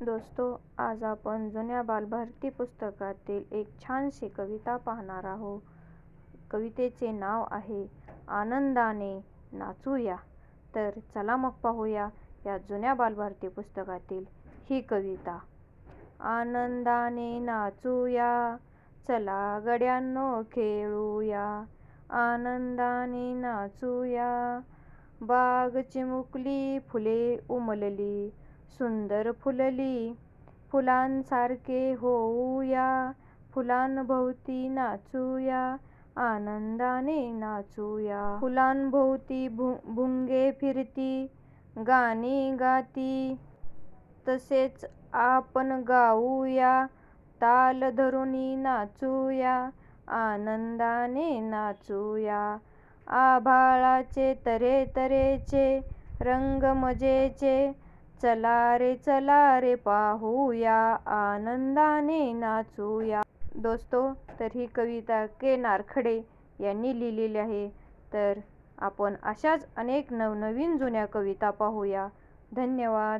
दोस्तो आज आपण जुन्या बालभारती पुस्तकातील एक छानशी कविता पाहणार आहोत. कवितेचे नाव आहे आनंदाने नाचूया. तर चला मग पाहूया या जुन्या बालभारती पुस्तकातील ही कविता. आनंदाने नाचूया, चला गड्यांनो खेळूया. आनंदाने नाचूया, बाग चिमुकली, फुले उमलली, सुंदर फुलली. फुलांसारखे होऊया, फुलांभोवती नाचूया. आनंदाने नाचूया. फुलांभोवती भु भुंगे फिरती, गाणी गाती. तसेच आपण गाऊया, ताल धरुनी नाचूया. आनंदाने नाचूया. आभाळाचे तऱ्हेतऱ्हेचे रंग मजेचे, चला रे चला रे पाहूया. आनंदाने नाचूया. दोस्तो तर ही कविता के. नारखडे यांनी लिहिलेली आहे. तर आपण अशाच अनेक नवनवीन जुन्या कविता पाहूया. धन्यवाद.